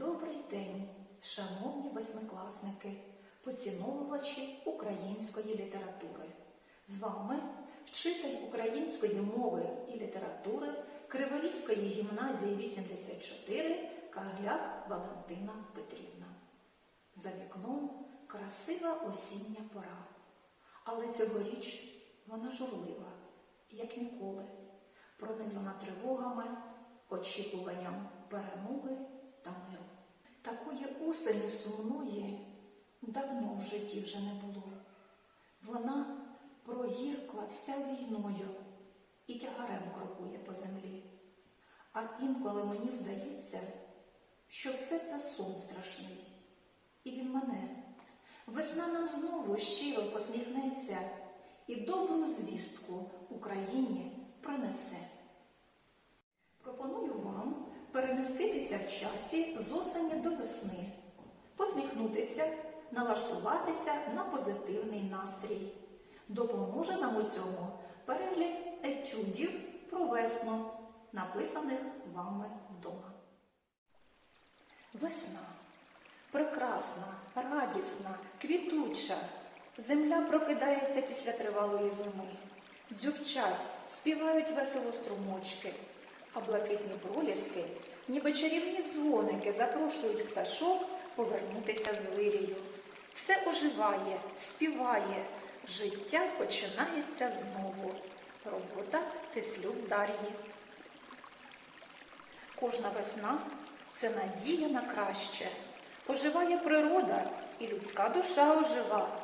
Добрий день, шановні восьмикласники, поціновувачі української літератури. З вами вчитель української мови і літератури Криворізької гімназії 84 Кагляк Валентина Петрівна. За вікном красива осіння пора, але цьогоріч вона журлива, як ніколи, пронизана тривогами, очікуванням перемоги та миру. Такої осені сумної давно в житті вже не було. Вона прогіркла вся війною і тягарем крокує по землі. А інколи мені здається, що це це сон страшний. І він мене. Весна нам знову щиро посміхнеться і добру звістку Україні принесе. Переміститися в часі з осені до весни, посміхнутися, налаштуватися на позитивний настрій. Допоможе нам у цьому перегляд етюдів про весну, написаних вами вдома. Весна прекрасна, радісна, квітуча. Земля прокидається після тривалої зими. Дзюрчать, співають весело струмочки, а блакитні проліски, ніби чарівні дзвоники, запрошують пташок повернутися з вирію. Все оживає, співає, життя починається знову. Робота Теслюк Дар'ї. Кожна весна це надія на краще. Оживає природа і людська душа ожива.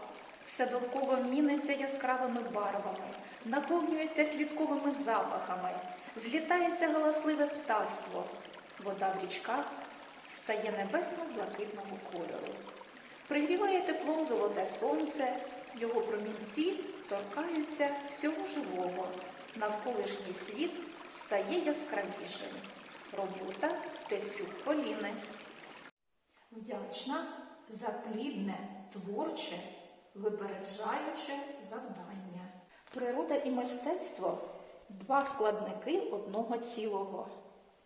Все довкола міниться яскравими барвами, наповнюється квітковими запахами, злітається галасливе птаство. Вода в річках стає небесно-блакитного кольору. Пригріває теплом золоте сонце, його промінці торкаються всього живого. Навколишній світ стає яскравішим. Робота Теслюк Поліни. Вдячна за плідне, творче, випереджаюче завдання. Природа і мистецтво два складники одного цілого.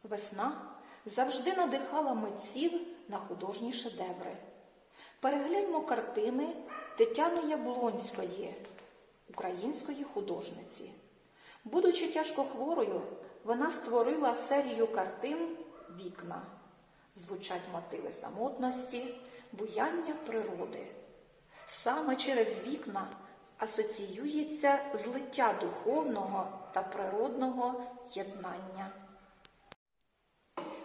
Весна завжди надихала митців на художні шедеври. Перегляньмо картини Тетяни Яблонської, української художниці. Будучи тяжко хворою, вона створила серію картин Вікна. Звучать мотиви самотності, буяння природи. Саме через вікна асоціюється злиття духовного та природного єднання.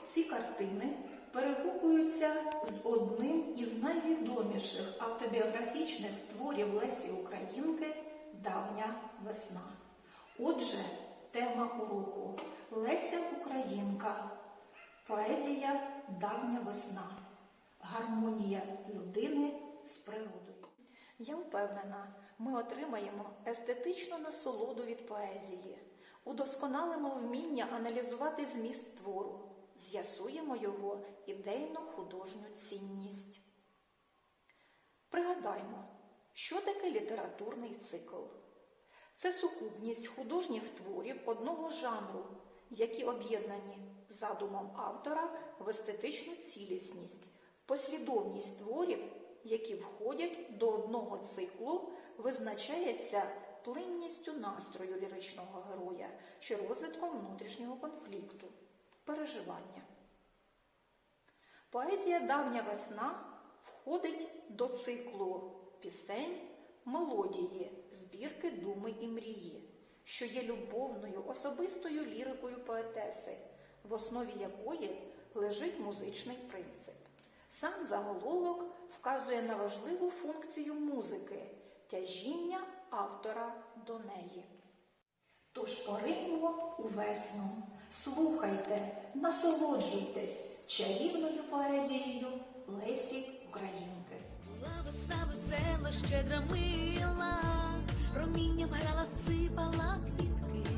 Ці картини перегукуються з одним із найвідоміших автобіографічних творів Лесі Українки Давня весна. Отже, тема уроку Леся Українка. Поезія Давня весна. Гармонія людини з природою. Я впевнена, ми отримаємо естетичну насолоду від поезії, удосконалимо вміння аналізувати зміст твору, з'ясуємо його ідейно художню цінність. Пригадаймо, що таке літературний цикл. Це сукупність художніх творів одного жанру, які об'єднані задумом автора в естетичну цілісність, послідовність творів, які входять до одного циклу, визначається плинністю настрою ліричного героя чи розвитком внутрішнього конфлікту, переживання. Поезія Давня весна входить до циклу пісень мелодії, збірки думи і мрії, що є любовною особистою лірикою поетеси, в основі якої лежить музичний принцип. Сам заголовок вказує на важливу функцію музики тяжіння автора до неї. Тож пориньмо у весну, слухайте, насолоджуйтесь чарівною поезією Лесі Українки. Була весна весела, щедра мила, промінням грала, сипала квітки.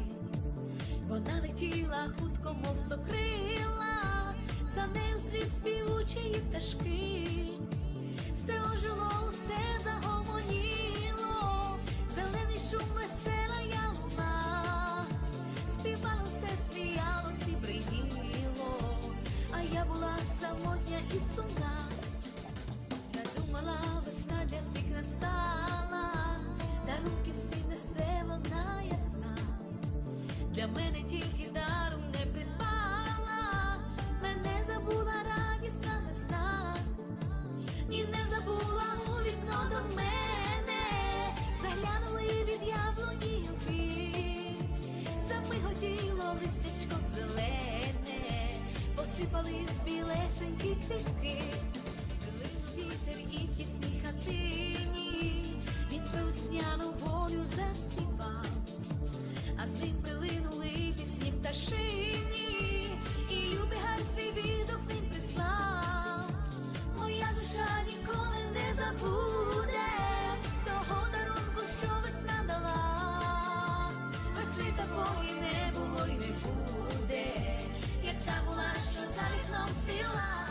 Вона летіла хутко, мов стокрила, за ним світ співучі пташки. Все ожило, все загомоніло, зелений шум, весела листячко зелене, з білесенькі квітки, Линув вітер і в тісній хатині, він весняну волю заспівав, а з ним й не буде, як та була, що за вікном ціла.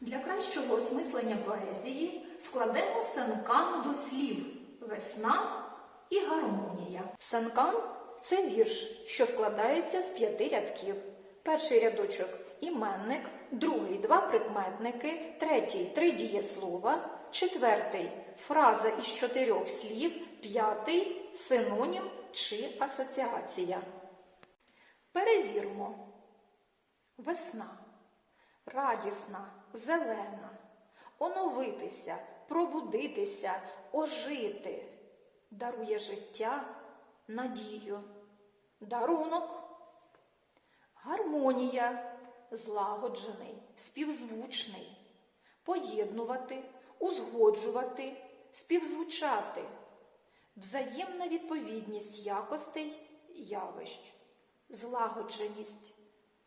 Для кращого осмислення поезії складемо сенкан до слів весна і гармонія. Сенкан це вірш, що складається з п'яти рядків. Перший рядочок іменник, другий два прикметники, третій три дієслова, четвертий фраза із чотирьох слів, п'ятий синонім чи асоціація. Перевірмо. Весна. Радісна, зелена, оновитися, пробудитися, ожити, дарує життя, надію, дарунок, гармонія, злагоджений, співзвучний, поєднувати, узгоджувати, співзвучати, взаємна відповідність якостей, явищ, злагодженість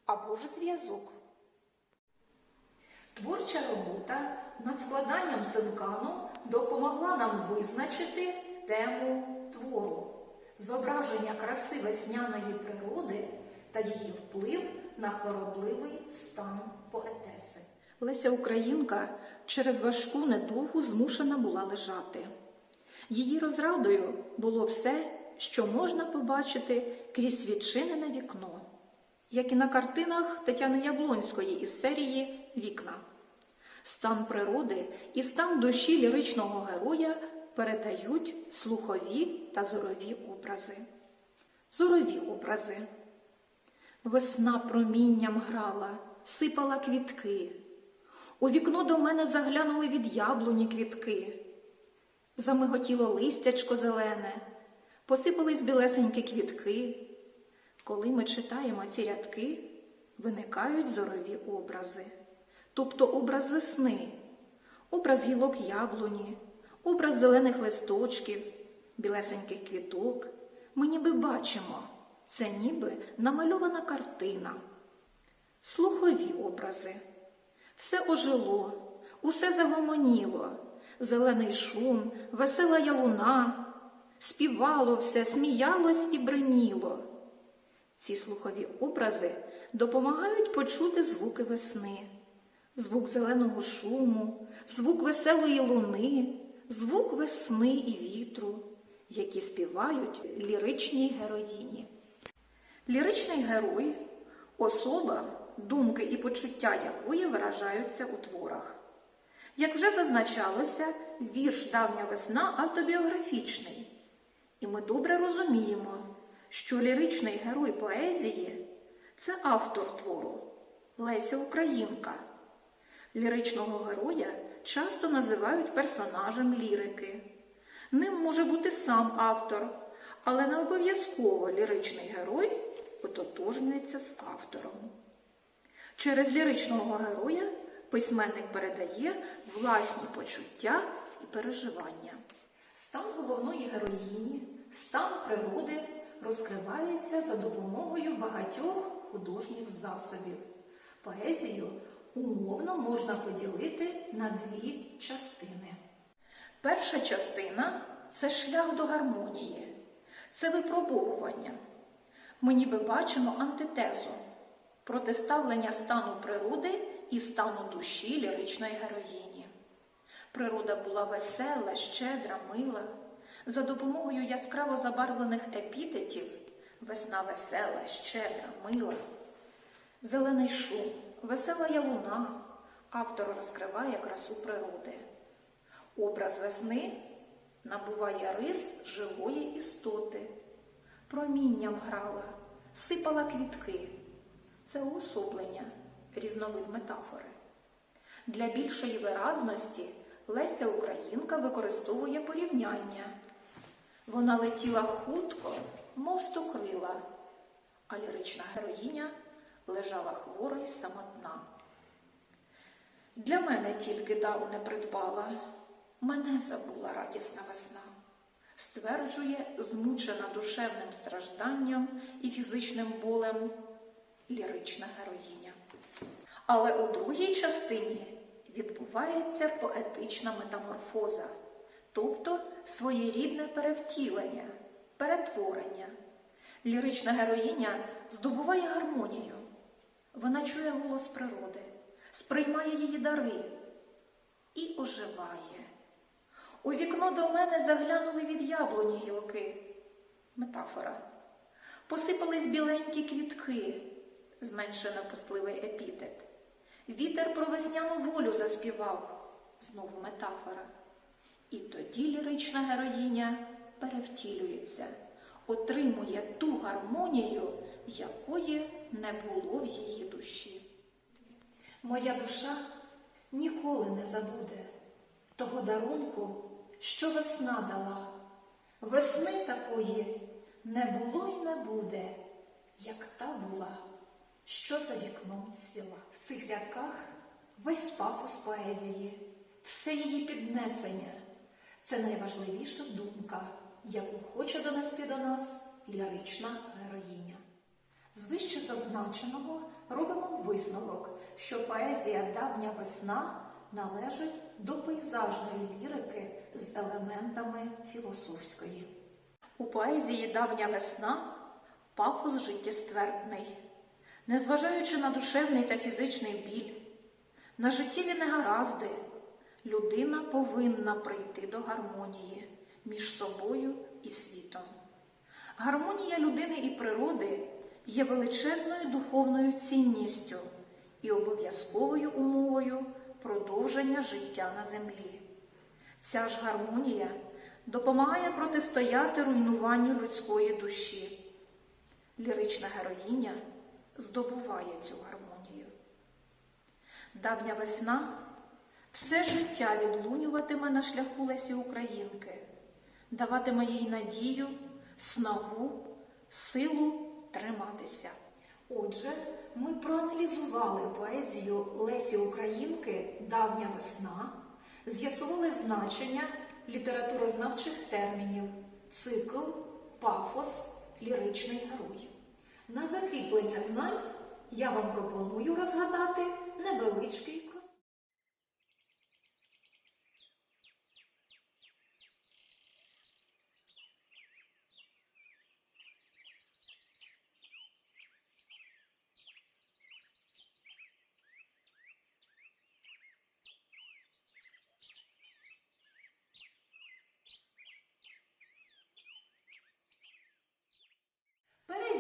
або ж зв'язок. Творча робота над складанням синкану допомогла нам визначити тему твору, зображення краси весняної природи та її вплив на хворобливий стан поетеси. Леся Українка через важку недугу змушена була лежати. Її розрадою було все, що можна побачити крізь відчинене вікно, як і на картинах Тетяни Яблонської із серії Вікна. Стан природи і стан душі ліричного героя передають слухові та зорові образи. Зорові образи. Весна промінням грала, сипала квітки. У вікно до мене заглянули від яблуні квітки. Замиготіло листячко зелене, посипались білесенькі квітки. Коли ми читаємо ці рядки, виникають зорові образи, тобто образ весни, образ гілок яблуні, образ зелених листочків, білесеньких квіток. Ми ніби бачимо, це ніби намальована картина. Слухові образи. Все ожило, усе загомоніло, зелений шум, весела ялуна, співало все, сміялось і бриніло. Ці слухові образи допомагають почути звуки весни, звук зеленого шуму, звук веселої луни, звук весни і вітру, які співають ліричній героїні. Ліричний герой особа, думки і почуття якої виражаються у творах. Як вже зазначалося, вірш Давня весна автобіографічний, і ми добре розуміємо, що ліричний герой поезії це автор твору Леся Українка. Ліричного героя часто називають персонажем лірики. Ним може бути сам автор, але не обов'язково ліричний герой ототожнюється з автором. Через ліричного героя письменник передає власні почуття і переживання. Стан головної героїні, стан природи розкривається за допомогою багатьох художніх засобів. Поезію умовно можна поділити на дві частини. Перша частина це шлях до гармонії, це випробовування. Ми ніби бачимо антитезу протиставлення стану природи і стану душі ліричної героїні. Природа була весела, щедра, мила. За допомогою яскраво забарвлених епітетів весна весела, щедра, мила. Зелений шум, весела ялуна. Автор розкриває красу природи. Образ весни набуває рис живої істоти. промінням грала, сипала квітки. Це уособлення, різновид метафори. Для більшої виразності Леся Українка використовує порівняння. Вона летіла хутко, мов стокрила, а лірична героїня лежала хвора й самотна. Для мене тільки дару не придбала, мене забула радісна весна, стверджує, змучена душевним стражданням і фізичним болем лірична героїня. Але у другій частині відбувається поетична метаморфоза, тобто своєрідне перевтілення, перетворення. Лірична героїня здобуває гармонію. Вона чує голос природи, сприймає її дари і оживає. У вікно до мене заглянули від яблуні гілки. Метафора. Посипались біленькі квітки, зменшено пустливий епітет. Вітер про весняну волю заспівав, знову метафора. І тоді лірична героїня перевтілюється, отримує ту гармонію, якої не було в її душі. Моя душа ніколи не забуде того дарунку, що весна дала. Весни такої не було й не буде, як та була, що за вікном свіла. В цих рядках весь пафос поезії, все її піднесення. Це найважливіша думка, яку хоче донести до нас лірична героїня. З вище зазначеного робимо висновок, що поезія давня весна належить до пейзажної лірики з елементами філософської. У поезії давня весна пафос життєствердний, незважаючи на душевний та фізичний біль, на життєві негаразди, людина повинна прийти до гармонії між собою і світом. Гармонія людини і природи є величезною духовною цінністю і обов'язковою умовою продовження життя на землі. Ця ж гармонія допомагає протистояти руйнуванню людської душі. Лірична героїня здобуває цю гармонію. Давня весна все життя відлунюватиме на шляху Лесі Українки, даватиме їй надію, снагу, силу триматися. Отже, ми проаналізували поезію Лесі Українки Давня весна, з'ясували значення літературознавчих термінів, цикл, пафос, ліричний герой. На закріплення знань я вам пропоную розгадати невеличкий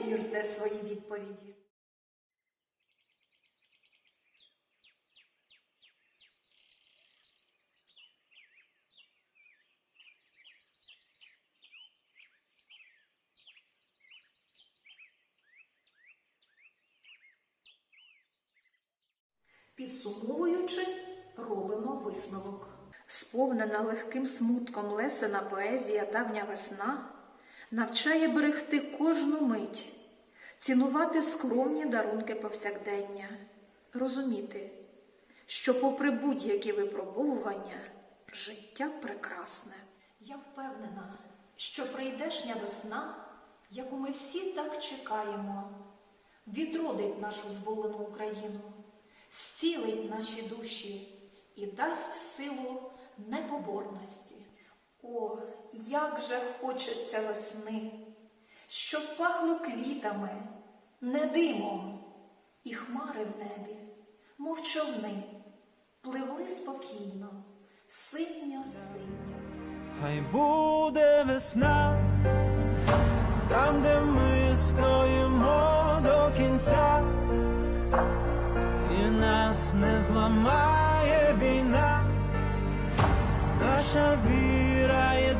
Перевірте свої відповіді. Підсумовуючи, робимо висновок. Сповнена легким смутком лесена поезія Давня весна навчає берегти кожну мить, цінувати скромні дарунки повсякдення, розуміти, що, попри будь-які випробовування, життя прекрасне. Я впевнена, що прийдешня весна, яку ми всі так чекаємо, відродить нашу зболену Україну, зцілить наші душі і дасть силу непоборності. О, як же хочеться весни, щоб пахло квітами, не димом, і хмари в небі, мов човни, пливли спокійно, синьо синьо. Хай буде весна, там, де ми стоїмо до кінця, і нас не зламає війна, наша віра єднає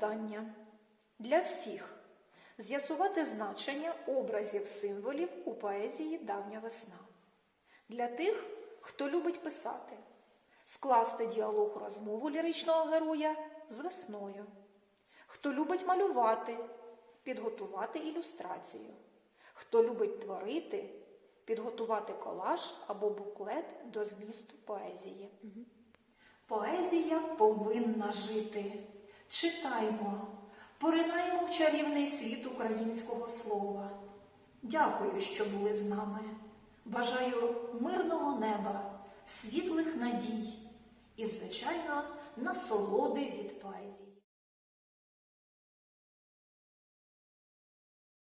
завдання для всіх з'ясувати значення образів символів у поезії Давня весна. Для тих, хто любить писати, скласти діалог розмову ліричного героя з весною. Хто любить малювати, підготувати ілюстрацію. Хто любить творити, підготувати колаж або буклет до змісту поезії. Поезія повинна жити. Читаймо, поринаймо в чарівний світ українського слова. Дякую, що були з нами. Бажаю мирного неба, світлих надій і, звичайно, насолоди від поезії.